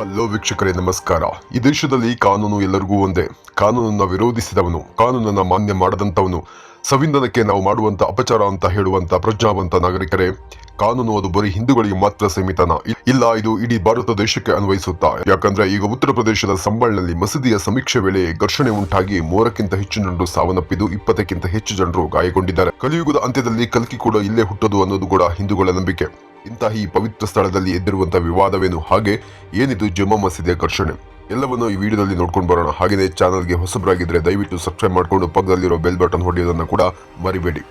Hello ವೀಕ್ಷಕರೇ, ನಮಸ್ಕಾರ. ಈ ದೇಶದಲ್ಲಿ ಕಾನೂನು ಎಲ್ಲರಿಗೂ ಒಂದೇ. ಕಾನೂನನ್ನ ವಿರೋಧಿಸಿದವನು, ಕಾನೂನನ್ನ ಮಾನ್ಯ ಮಾಡದಂಥವನು, ಸಂವಿಧಾನಕ್ಕೆ ನಾವು ಮಾಡುವಂಥ ಅಪಚಾರ ಅಂತ ಹೇಳುವಂಥ ಪ್ರಜ್ಞಾವಂತ ನಾಗರಿಕರೇ, ಕಾನೂನು ಅದು ಬರೀ ಹಿಂದೂಗಳಿಗೆ ಮಾತ್ರ ಸೀಮಿತನ. ಇಲ್ಲ, ಇದು ಇಡೀ ಭಾರತ ದೇಶಕ್ಕೆ ಅನ್ವಯಿಸುತ್ತಾ? ಯಾಕಂದ್ರೆ ಈಗ ಉತ್ತರ ಪ್ರದೇಶದ ಸಂಬಳ್ನಲ್ಲಿ ಮಸೀದಿಯ ಸಮೀಕ್ಷೆ ವೇಳೆ ಘರ್ಷಣೆ ಉಂಟಾಗಿ ಮೂರಕ್ಕಿಂತ ಹೆಚ್ಚು ಜನರು ಸಾವನ್ನಪ್ಪಿದ್ದು, ಇಪ್ಪತ್ತಕ್ಕಿಂತ ಹೆಚ್ಚು ಜನರು ಗಾಯಗೊಂಡಿದ್ದಾರೆ. ಕಲಿಯುಗದ ಅಂತ್ಯದಲ್ಲಿ ಕಲ್ಕಿ ಕೂಡ ಇಲ್ಲೇ ಹುಟ್ಟದು ಅನ್ನೋದು ಕೂಡ ಹಿಂದೂಗಳ ನಂಬಿಕೆ. ಇಂತಹ ಈ ಪವಿತ್ರ ಸ್ಥಳದಲ್ಲಿ ಎದ್ದಿರುವಂತಹ ವಿವಾದವೇನು? ಹಾಗೆ ಏನಿದು ಜಮ್ಮಾ ಮಸೀದಿಯ ಘರ್ಷಣೆ? ಎಲ್ಲವನ್ನು ಈ ವಿಡಿಯೋದಲ್ಲಿ ನೋಡ್ಕೊಂಡು ಬರೋಣ. ಹಾಗೆಯೇ ಚಾನಲ್ಗೆ ಹೊಸಬರಾಗಿದ್ದರೆ ದಯವಿಟ್ಟು ಸಬ್ಸ್ಕ್ರೈಬ್ ಮಾಡಿಕೊಂಡು ಪಕ್ಕದಲ್ಲಿರೋ ಬೆಲ್ ಬಟನ್ ಹೊಡೆಯೋದನ್ನು ಕೂಡ ಮರಿಬೇಡಿ.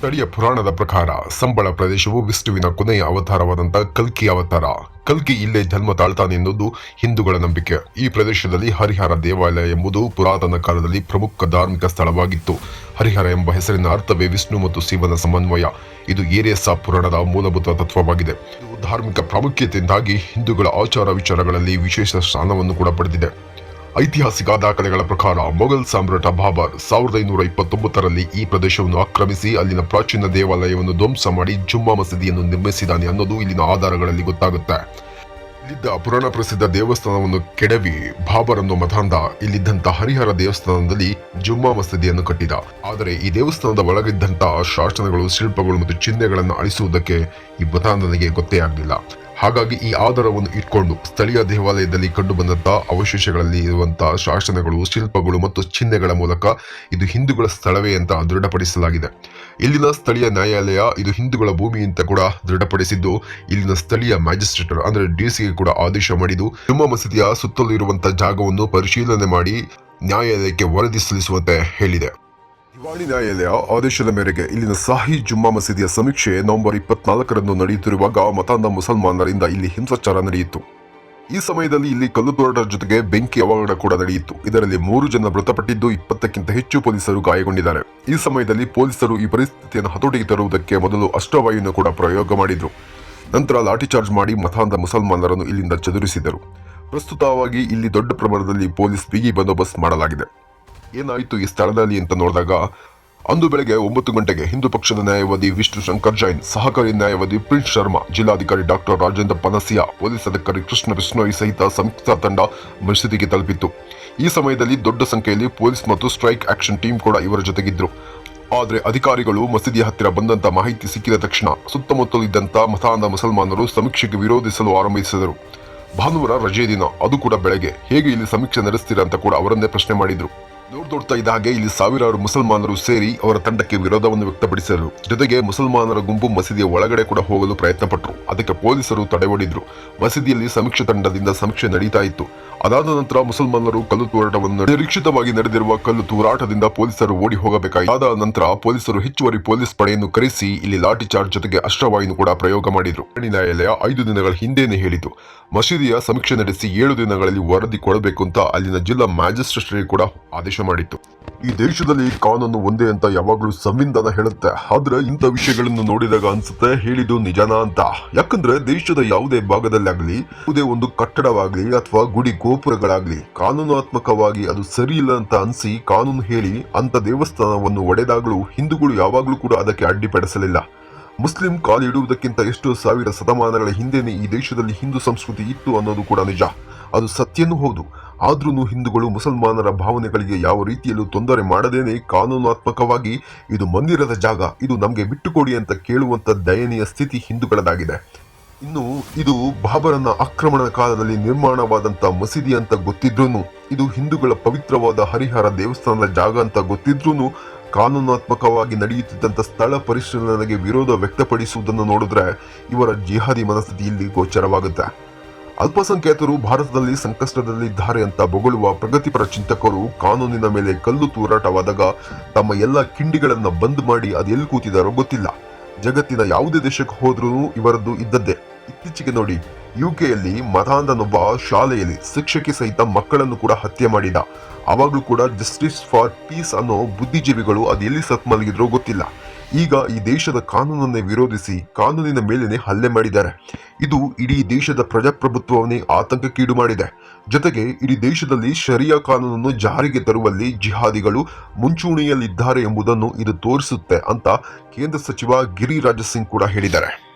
ಸ್ಥಳೀಯ ಪುರಾಣದ ಪ್ರಕಾರ ಸಂಬಳ ಪ್ರದೇಶವು ವಿಷ್ಣುವಿನ ಕೊನೆಯ ಅವತಾರವಾದಂಥ ಕಲ್ಕಿ ಅವತಾರ. ಕಲ್ಕಿ ಇಲ್ಲೇ ಜನ್ಮ ತಾಳ್ತಾನೆ ಎನ್ನುವುದು ಹಿಂದೂಗಳ ನಂಬಿಕೆ. ಈ ಪ್ರದೇಶದಲ್ಲಿ ಹರಿಹರ ದೇವಾಲಯ ಎಂಬುದು ಪುರಾತನ ಕಾಲದಲ್ಲಿ ಪ್ರಮುಖ ಧಾರ್ಮಿಕ ಸ್ಥಳವಾಗಿತ್ತು. ಹರಿಹರ ಎಂಬ ಹೆಸರಿನ ಅರ್ಥವೇ ವಿಷ್ಣು ಮತ್ತು ಶಿವನ ಸಮನ್ವಯ. ಇದು ಏರಿಯಸ ಪುರಾಣದ ಮೂಲಭೂತ ತತ್ವವಾಗಿದೆ. ಧಾರ್ಮಿಕ ಪ್ರಾಮುಖ್ಯತೆಯಿಂದಾಗಿ ಹಿಂದೂಗಳ ಆಚಾರ ವಿಚಾರಗಳಲ್ಲಿ ವಿಶೇಷ ಸ್ಥಾನವನ್ನು ಕೂಡ ಪಡೆದಿದೆ. ಐತಿಹಾಸಿಕ ದಾಖಲೆಗಳ ಪ್ರಕಾರ ಮೊಘಲ್ ಸಾಮ್ರಾಟ ಬಾಬರ್ ಸಾವಿರದ ಐನೂರ ಇಪ್ಪತ್ತೊಂಬತ್ತರಲ್ಲಿ ಈ ಪ್ರದೇಶವನ್ನು ಆಕ್ರಮಿಸಿ ಅಲ್ಲಿನ ಪ್ರಾಚೀನ ದೇವಾಲಯವನ್ನು ಧ್ವಂಸ ಮಾಡಿ ಜುಮ್ಮಾ ಮಸೀದಿಯನ್ನು ನಿರ್ಮಿಸಿದ್ದಾನೆ ಅನ್ನೋದು ಇಲ್ಲಿನ ಆಧಾರಗಳಲ್ಲಿ ಗೊತ್ತಾಗುತ್ತೆ. ಇಲ್ಲಿದ್ದ ಪುರಾಣ ಪ್ರಸಿದ್ಧ ದೇವಸ್ಥಾನವನ್ನು ಕೆಡವಿ ಬಾಬರ್ ಅನ್ನೋ ಮತಾಂಧ ಇಲ್ಲಿದ್ದಂತ ಹರಿಹರ ದೇವಸ್ಥಾನದಲ್ಲಿ ಜುಮ್ಮಾ ಮಸೀದಿಯನ್ನು ಕಟ್ಟಿದ. ಆದರೆ ಈ ದೇವಸ್ಥಾನದ ಒಳಗಿದ್ದಂತ ಶಾಸನಗಳು, ಶಿಲ್ಪಗಳು ಮತ್ತು ಚಿಹ್ನೆಗಳನ್ನು ಅಳಿಸುವುದಕ್ಕೆ ಈ ಮತಾಂಧನಿಗೆ ಗೊತ್ತೇ ಆಗಲಿಲ್ಲ. ಹಾಗಾಗಿ ಈ ಆಧಾರವನ್ನು ಇಟ್ಕೊಂಡು ಸ್ಥಳೀಯ ದೇವಾಲಯದಲ್ಲಿ ಕಂಡುಬಂದಂತಹ ಅವಶೇಷಗಳಲ್ಲಿ ಇರುವಂತಹ ಶಾಸನಗಳು, ಶಿಲ್ಪಗಳು ಮತ್ತು ಚಿಹ್ನೆಗಳ ಮೂಲಕ ಇದು ಹಿಂದೂಗಳ ಸ್ಥಳವೇ ಅಂತ ದೃಢಪಡಿಸಲಾಗಿದೆ. ಇಲ್ಲಿನ ಸ್ಥಳೀಯ ನ್ಯಾಯಾಲಯ ಇದು ಹಿಂದೂಗಳ ಭೂಮಿ ಅಂತ ಕೂಡ ದೃಢಪಡಿಸಿದ್ದು, ಇಲ್ಲಿನ ಸ್ಥಳೀಯ ಮ್ಯಾಜಿಸ್ಟ್ರೇಟರ್ ಅಂದ್ರೆ ಡಿಸಿಗೆ ಕೂಡ ಆದೇಶ ಮಾಡಿದ್ದು ಜುಮ್ಮಾ ಮಸೀದಿಯ ಸುತ್ತಲೂ ಇರುವಂತಹ ಜಾಗವನ್ನು ಪರಿಶೀಲನೆ ಮಾಡಿ ನ್ಯಾಯಾಲಯಕ್ಕೆ ವರದಿ ಸಲ್ಲಿಸುವಂತೆ ಹೇಳಿದೆ. ದಿವಾಳಿ ನ್ಯಾಯಾಲಯ ಆದೇಶದ ಮೇರೆಗೆ ಇಲ್ಲಿನ ಸಾಹಿ ಜುಮ್ಮಾ ಮಸೀದಿಯ ಸಮೀಕ್ಷೆ ನವೆಂಬರ್ ಇಪ್ಪತ್ನಾಲ್ಕರಂದು ನಡೆಯುತ್ತಿರುವಾಗ ಮತಾಂಧ ಮುಸಲ್ಮಾನರಿಂದ ಇಲ್ಲಿ ಹಿಂಸಾಚಾರ ನಡೆಯಿತು. ಈ ಸಮಯದಲ್ಲಿ ಇಲ್ಲಿ ಕಲ್ಲು ತೋರಟದ ಜೊತೆಗೆ ಬೆಂಕಿ ಅವಘಡ ಕೂಡ ನಡೆಯಿತು. ಇದರಲ್ಲಿ ಮೂರು ಜನ ಮೃತಪಟ್ಟಿದ್ದು ಇಪ್ಪತ್ತಕ್ಕಿಂತ ಹೆಚ್ಚು ಪೊಲೀಸರು ಗಾಯಗೊಂಡಿದ್ದಾರೆ. ಈ ಸಮಯದಲ್ಲಿ ಪೊಲೀಸರು ಈ ಪರಿಸ್ಥಿತಿಯನ್ನು ಹತೋಟಿಗೆ ತರುವುದಕ್ಕೆ ಮೊದಲು ಅಷ್ಟವಾಯುವನ್ನು ಕೂಡ ಪ್ರಯೋಗ ಮಾಡಿದ್ರು. ನಂತರ ಲಾಠಿ ಚಾರ್ಜ್ ಮಾಡಿ ಮತಾಂಧ ಮುಸಲ್ಮಾನರನ್ನು ಇಲ್ಲಿಂದ ಚದುರಿಸಿದರು. ಪ್ರಸ್ತುತವಾಗಿ ಇಲ್ಲಿ ದೊಡ್ಡ ಪ್ರಮಾಣದಲ್ಲಿ ಪೊಲೀಸ್ ಬಿಗಿ ಬಂದೋಬಸ್ತ್ ಮಾಡಲಾಗಿದೆ. ಏನಾಯಿತು ಈ ಸ್ಥಳದಲ್ಲಿ ಅಂತ ನೋಡಿದಾಗ, ಅಂದು ಬೆಳಗ್ಗೆ ಒಂಬತ್ತು ಗಂಟೆಗೆ ಹಿಂದೂ ಪಕ್ಷದ ನ್ಯಾಯವಾದಿ ವಿಷ್ಣು ಶಂಕರ್ ಜೈನ್, ಸಹಕಾರಿ ನ್ಯಾಯವಾದಿ ಪ್ರಿನ್ಸ್ ಶರ್ಮಾ, ಜಿಲ್ಲಾಧಿಕಾರಿ ಡಾಕ್ಟರ್ ರಾಜೇಂದ್ರ ಪನಸಿಯಾ, ಪೊಲೀಸ್ ಅಧಿಕಾರಿ ಕೃಷ್ಣ ಬಿಷ್ಣೋಯಿ ಸಹಿತ ಸಂಯುಕ್ತ ತಂಡ ಮಸೀದಿಗೆ ತಲುಪಿತ್ತು. ಈ ಸಮಯದಲ್ಲಿ ದೊಡ್ಡ ಸಂಖ್ಯೆಯಲ್ಲಿ ಪೊಲೀಸ್ ಮತ್ತು ಸ್ಟ್ರೈಕ್ ಆಕ್ಷನ್ ಟೀಮ್ ಕೂಡ ಇವರ ಜೊತೆಗಿದ್ದರು ಆದರೆ ಅಧಿಕಾರಿಗಳು ಮಸೀದಿಯ ಹತ್ತಿರ ಬಂದಂತ ಮಾಹಿತಿ ಸಿಕ್ಕಿದ ತಕ್ಷಣ ಸುತ್ತಮುತ್ತಲಿದ್ದಂಥ ಮತಾಂಧ ಮುಸಲ್ಮಾನರು ಸಮೀಕ್ಷೆಗೆ ವಿರೋಧಿಸಲು ಆರಂಭಿಸಿದರು. ಭಾನುವಾರ ರಜೆ ದಿನ, ಅದು ಕೂಡ ಬೆಳಗ್ಗೆ. ಹೇಗೆ ಇಲ್ಲಿ ಸಮೀಕ್ಷೆ ನಡೆಸ್ತೀರಾ ಅಂತ ಕೂಡ ಅವರನ್ನೇ ಪ್ರಶ್ನೆ ಮಾಡಿದ್ರು. ನೋಡ್ದೋಡ್ತಾ ಇದ್ದ ಹಾಗೆ ಇಲ್ಲಿ ಸಾವಿರಾರು ಮುಸಲ್ಮಾನರು ಸೇರಿ ಅವರ ತಂಡಕ್ಕೆ ವಿರೋಧವನ್ನು ವ್ಯಕ್ತಪಡಿಸಿದರು. ಜೊತೆಗೆ ಮುಸಲ್ಮಾನರ ಗುಂಪು ಮಸೀದಿಯ ಒಳಗಡೆ ಕೂಡ ಹೋಗಲು ಪ್ರಯತ್ನ ಪಟ್ಟರು ಅದಕ್ಕೆ ಪೊಲೀಸರು ತಡೆವಡಿದ್ರು ಮಸೀದಿಯಲ್ಲಿ ಸಮೀಕ್ಷೆ ತಂಡದಿಂದ ಸಮೀಕ್ಷೆ ನಡೀತಾ ಇತ್ತು. ಅದಾದ ನಂತರ ಮುಸಲ್ಮಾನರು ಕಲ್ಲು ತೂರಾಟವನ್ನು ನಿರೀಕ್ಷಿತವಾಗಿ ನಡೆದಿರುವ ಕಲ್ಲು ತೂರಾಟದಿಂದ ಪೊಲೀಸರು ಓಡಿ ಹೋಗಬೇಕಾಯಿತು. ಅದಾದ ನಂತರ ಪೊಲೀಸರು ಹೆಚ್ಚುವರಿ ಪೊಲೀಸ್ ಪಡೆಯನ್ನು ಕರೆಸಿ, ಇಲ್ಲಿ ಲಾಠಿ ಚಾರ್ಜ್ ಜೊತೆಗೆ ಅಶ್ರವಾಯಿನ ಕೂಡ ಪ್ರಯೋಗ ಮಾಡಿದ್ರು. ನ್ಯಾಯಾಲಯ ಐದು ದಿನಗಳ ಹಿಂದೆನೇ ಹೇಳಿತು. ಮಸೀದಿಯ ಸಮೀಕ್ಷೆ ನಡೆಸಿ ಏಳು ದಿನಗಳಲ್ಲಿ ವರದಿ ಕೊಡಬೇಕು ಅಂತ ಅಲ್ಲಿನ ಜಿಲ್ಲಾ ಮ್ಯಾಜಿಸ್ಟ್ರೇಟ್ ಕೂಡ ಆದೇಶ ಮಾಡಿತ್ತು. ಈ ದೇಶದಲ್ಲಿ ಕಾನೂನು ಒಂದೇ ಅಂತ ಯಾವಾಗಲೂ ಸಂವಿಧಾನ ಹೇಳುತ್ತೆ. ಆದ್ರೆ ಇಂಥ ವಿಷಯಗಳನ್ನು ನೋಡಿದಾಗ ಅನ್ಸುತ್ತೆ ಹೇಳಿದ್ದು ನಿಜನಾ ಅಂತ. ಯಾಕಂದ್ರೆ ದೇಶದ ಯಾವುದೇ ಭಾಗದಲ್ಲಾಗ್ಲಿ, ಯಾವುದೇ ಒಂದು ಕಟ್ಟಡವಾಗ್ಲಿ ಅಥವಾ ಗುಡಿ ಗೋಪುರಗಳಾಗ್ಲಿ, ಕಾನೂನಾತ್ಮಕವಾಗಿ ಅದು ಸರಿ ಇಲ್ಲ ಅಂತ ಅನ್ಸಿ ಕಾನೂನು ಹೇಳಿ ಅಂತ ದೇವಸ್ಥಾನವನ್ನು ಒಡೆದಾಗಲೂ ಹಿಂದೂಗಳು ಯಾವಾಗಲೂ ಕೂಡ ಅದಕ್ಕೆ ಅಡ್ಡಿಪಡಿಸಲಿಲ್ಲ. ಮುಸ್ಲಿಂ ಕಾಲಿಡುವುದಕ್ಕಿಂತ ಎಷ್ಟೋ ಸಾವಿರ ಶತಮಾನಗಳ ಹಿಂದೆನೆ ಈ ದೇಶದಲ್ಲಿ ಹಿಂದೂ ಸಂಸ್ಕೃತಿ ಇತ್ತು ಅನ್ನೋದು ಕೂಡ ನಿಜ. ಅದು ಸತ್ಯನೂ ಹೌದು. ಆದ್ರೂ ಹಿಂದೂಗಳು ಮುಸಲ್ಮಾನರ ಭಾವನೆಗಳಿಗೆ ಯಾವ ರೀತಿಯಲ್ಲೂ ತೊಂದರೆ ಮಾಡದೇನೆ ಕಾನೂನಾತ್ಮಕವಾಗಿ ಇದು ಮಂದಿರದ ಜಾಗ, ಇದು ನಮಗೆ ಬಿಟ್ಟುಕೊಡಿ ಅಂತ ಕೇಳುವಂತ ದಯನೀಯ ಸ್ಥಿತಿ ಹಿಂದೂಗಳದಾಗಿದೆ ಇನ್ನು ಇದು ಬಾಬರನ ಆಕ್ರಮಣ ಕಾಲದಲ್ಲಿ ನಿರ್ಮಾಣವಾದಂಥ ಮಸೀದಿ ಅಂತ ಗೊತ್ತಿದ್ರೂ ಇದು ಹಿಂದೂಗಳ ಪವಿತ್ರವಾದ ಹರಿಹರ ದೇವಸ್ಥಾನದ ಜಾಗ ಅಂತ ಗೊತ್ತಿದ್ರೂ ಕಾನೂನಾತ್ಮಕವಾಗಿ ನಡೆಯುತ್ತಿದ್ದಂಥ ಸ್ಥಳ ಪರಿಶೀಲನೆಗೆ ವಿರೋಧ ವ್ಯಕ್ತಪಡಿಸುವುದನ್ನು ನೋಡಿದ್ರೆ ಇವರ ಜಿಹಾದಿ ಮನಸ್ಥಿತಿ ಇಲ್ಲಿ ಗೋಚರವಾಗುತ್ತೆ. ಅಲ್ಪಸಂಖ್ಯಾತರು ಭಾರತದಲ್ಲಿ ಸಂಕಷ್ಟದಲ್ಲಿದ್ದಾರೆ ಅಂತ ಬೊಗಳುವ ಪ್ರಗತಿಪರ ಚಿಂತಕರು ಕಾನೂನಿನ ಮೇಲೆ ಕಲ್ಲು ತೂರಾಟವಾದಾಗ ತಮ್ಮ ಎಲ್ಲ ಕಿಂಡಿಗಳನ್ನ ಬಂದ್ ಮಾಡಿ ಅದೆಲ್ಲಿ ಕೂತಿದಾರೋ ಗೊತ್ತಿಲ್ಲ. ಜಗತ್ತಿನ ಯಾವುದೇ ದೇಶಕ್ಕೆ ಹೋದ್ರೂ ಇವರದ್ದು ಇದ್ದದ್ದೇ. ಇತ್ತೀಚೆಗೆ ನೋಡಿ, ಯುಕೆಯಲ್ಲಿ ಮತಾಂಧನೊಬ್ಬ ಶಾಲೆಯಲ್ಲಿ ಶಿಕ್ಷಕಿ ಸಹಿತ ಮಕ್ಕಳನ್ನು ಕೂಡ ಹತ್ಯೆ ಮಾಡಿದ. ಅವಾಗಲೂ ಕೂಡ ಜಸ್ಟಿಸ್ ಫಾರ್ ಪೀಸ್ ಅನ್ನೋ ಬುದ್ಧಿಜೀವಿಗಳು ಅದು ಎಲ್ಲಿ ಸತ್ ಮಲಗಿದ್ರೋ ಗೊತ್ತಿಲ್ಲ. ಈಗ ಈ ದೇಶದ ಕಾನೂನನ್ನೇ ವಿರೋಧಿಸಿ ಕಾನೂನಿನ ಮೇಲೇನೆ ಹಲ್ಲೆ ಮಾಡಿದ್ದಾರೆ. ಇದು ಇಡೀ ದೇಶದ ಪ್ರಜಾಪ್ರಭುತ್ವವನ್ನೇ ಆತಂಕಕ್ಕೀಡು ಮಾಡಿದೆ. ಜೊತೆಗೆ ಇಡೀ ದೇಶದಲ್ಲಿ ಶರಿಯಾ ಕಾನೂನನ್ನು ಜಾರಿಗೆ ತರುವಲ್ಲಿ ಜಿಹಾದಿಗಳು ಮುಂಚೂಣಿಯಲ್ಲಿದ್ದಾರೆ ಎಂಬುದನ್ನು ಇದು ತೋರಿಸುತ್ತೆ ಅಂತ ಕೇಂದ್ರ ಸಚಿವ ಗಿರಿರಾಜ್ ಸಿಂಗ್ ಕೂಡ ಹೇಳಿದ್ದಾರೆ.